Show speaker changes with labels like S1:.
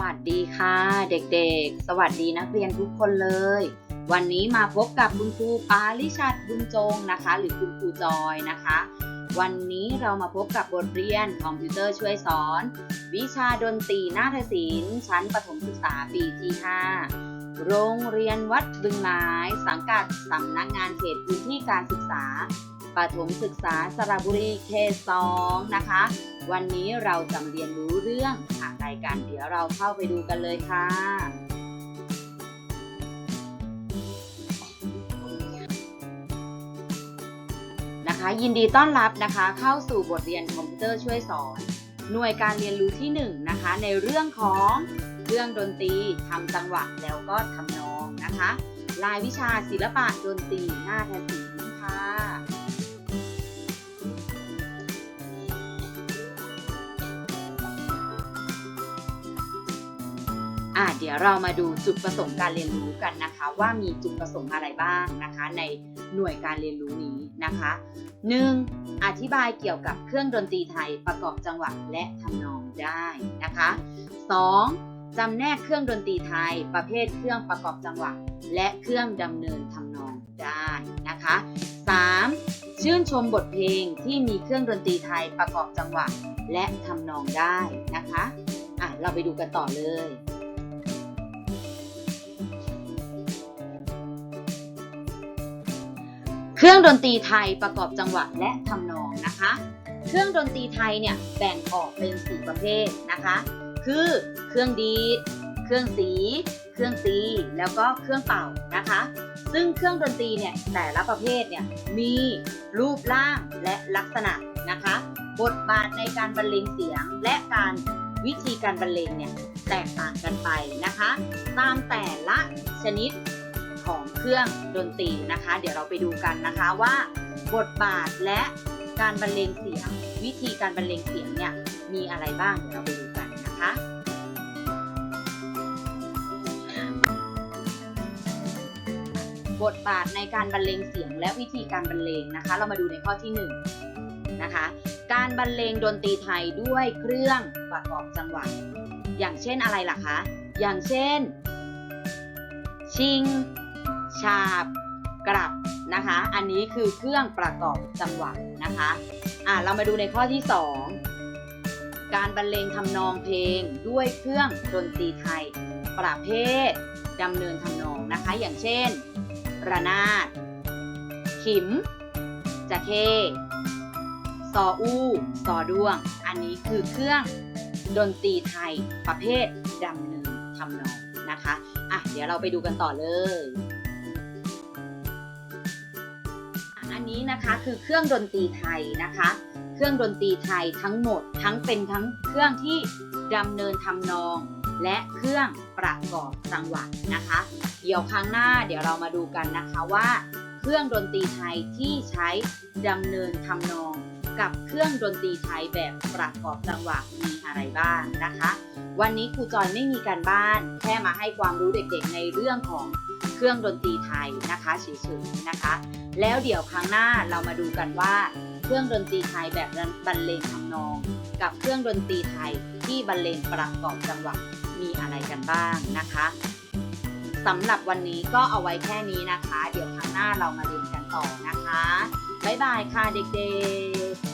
S1: วัสดีค่ะ เด็กๆ สวัสดีนักเรียนทุกคนเลย วันนี้มาพบกับคุณครูปาลิชัดบุญจงนะคะ หรือคุณครูจอยนะคะ วันนี้เรามาพบกับบทเรียนคอมพิวเตอร์ช่วยสอน วิชาดนตรีนาฏศิลป์ชั้นประถมศึกษาปีที่ 5 โรงเรียนวัดบึงไม้สังกัดสำนักงานเขตพื้นที่การศึกษาประถมศึกษาสระบุรีเขตสองนะคะ วันนี้เราจะเรียนรู้เรื่องอะไรกัน เดี๋ยวเราเข้าไปดูกันเลยค่ะ นะคะ ยินดีต้อนรับนะคะ เข้าสู่บทเรียนคอมพิวเตอร์ช่วยสอน หน่วยการเรียนรู้ที่1นงนะคะ ในเรื่องของเครื่องดนตรีทำจังหวะแล้วก็ทำนองนะคะ รายวิชาศิลปะดนตรีหน้าฏศิลป์ค่ะ อะเดี๋ยวเรามาดูจุดประสงค์การเรียนรู้กันนะคะ ว่ามีจุดประสงค์อะไรบ้างนะคะ ในหน่วยการเรียนรู้นี้นะคะ 1. อธิบายเกี่ยวกับเครื่องดนตรีไทยประกอบจังหวะและทำนองได้นะคะ 2. จำแนกเครื่องดนตรีไทย ประเภทเครื่องประกอบจังหวะ และเครื่องดำเนินทำนองได้นะคะ 3. ชื่นชมบทเพลงที่มีเครื่องดนตรีไทยประกอบจังหวะ และทำนองได้นะคะอะเราไปดูกันต่อเลย เครื่องดนตรีไทยประกอบจังหวะและทำนองนะคะ เครื่องดนตรีไทยเนี่ยแบ่งออกเป็นสี่ประเภทนะคะ คือเครื่องดีด เครื่องสี เครื่องตี แล้วก็เครื่องเป่านะคะ ซึ่งเครื่องดนตรีเนี่ยแต่ละประเภทเนี่ยมีรูปร่างและลักษณะนะคะ บทบาทในการบรรเลงเสียงและการวิธีการบรรเลงเนี่ยแตกต่างกันไปนะคะ ตามแต่ละชนิด ของเครื่องดนตรีนะคะ เดี๋ยวเราไปดูกันนะคะว่า บทบาทและการบรรเลงเสียง วิธีการบรรเลงเสียงเนี่ยมีอะไรบ้างเดี๋ยวเราไปดูกันนะคะบทบาทในการบรรเลงเสียงและวิธีการบรรเลงนะคะ เรามาดูในข้อที่1นงนะคะ การบรรเลงดนตรีไทยด้วยเครื่องประกอบจังหวะอย่างเช่นอะไรล่ะคะ อย่างเช่น ชิง ฉาบกลับนะคะ อันนี้คือเครื่องประกอบจังหวะนะคะอะเรามาดูในข้อที่ 2 การบรรเลงทำนองเพลงด้วยเครื่องดนตรีไทย ประเภทดำเนินทำนองนะคะ อย่างเช่น ระนาด ขิมจะเคซออู้ซอด้วง อันนี้คือเครื่องดนตรีไทยประเภทดำเนินทำนองนะคะ อะ เดี๋ยวเราไปดูกันต่อเลย นี้นะคะคือเครื่องดนตรีไทยนะคะ เครื่องดนตรีไทยทั้งหมดทั้งเป็นทั้งเครื่องที่ดำเนินทำนอง และเครื่องประกอบจังหวะนะคะ เดี๋ยวครั้งหน้าเดี๋ยวเรามาดูกันนะคะว่า เครื่องดนตรีไทยที่ใช้ดำเนินทำนอง กับเครื่องดนตรีไทยแบบประกอบจังหวะมีอะไรบ้างนะคะ วันนี้ครูจอยไม่มีการบ้าน แค่มาให้ความรู้เด็กๆในเรื่องของ เครื่องดนตรีไทยนะคะเฉยๆนะคะ แล้วเดี๋ยวครั้งหน้าเรามาดูกันว่า เครื่องดนตรีไทยแบบบรรเลงทำนอง กับเครื่องดนตรีไทยที่บรรเลงประกอบจังหวะมีอะไรกันบ้างนะคะสำหรับวันนี้ก็เอาไว้แค่นี้นะคะ เดี๋ยวครั้งหน้าเรามาเรียนกันต่อนะคะบ๊ายบายค่ะเด็กๆ